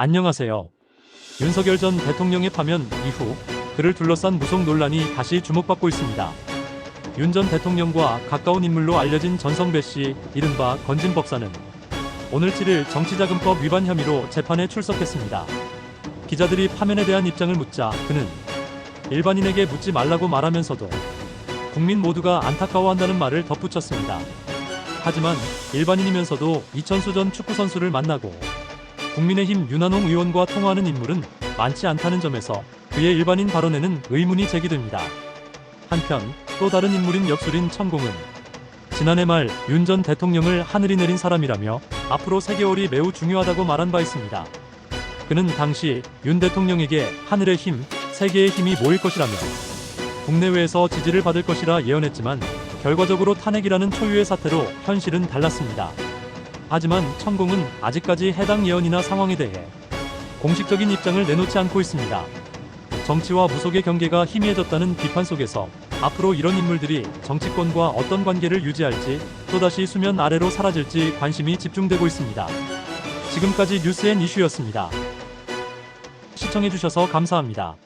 안녕하세요. 윤석열 전 대통령의 파면 이후 그를 둘러싼 무속 논란이 다시 주목받고 있습니다. 윤 전 대통령과 가까운 인물로 알려진 전성배 씨, 이른바 건진 법사는 오늘 7일 정치자금법 위반 혐의로 재판에 출석했습니다. 기자들이 파면에 대한 입장을 묻자 그는 일반인에게 묻지 말라고 말하면서도 국민 모두가 안타까워한다는 말을 덧붙였습니다. 하지만 일반인이면서도 이천수 전 축구선수를 만나고 국민의힘 윤한홍 의원과 통화하는 인물은 많지 않다는 점에서 그의 일반인 발언에는 의문이 제기됩니다. 한편 또 다른 인물인 역술인 천공은 지난해 말 윤 전 대통령을 하늘이 내린 사람이라며 앞으로 세개월이 매우 중요하다고 말한 바 있습니다. 그는 당시 윤 대통령에게 하늘의 힘, 세계의 힘이 모일 것이라며 국내외에서 지지를 받을 것이라 예언했지만 결과적으로 탄핵이라는 초유의 사태로 현실은 달랐습니다. 하지만 천공은 아직까지 해당 예언이나 상황에 대해 공식적인 입장을 내놓지 않고 있습니다. 정치와 무속의 경계가 희미해졌다는 비판 속에서 앞으로 이런 인물들이 정치권과 어떤 관계를 유지할지 또다시 수면 아래로 사라질지 관심이 집중되고 있습니다. 지금까지 뉴스앤 이슈였습니다. 시청해주셔서 감사합니다.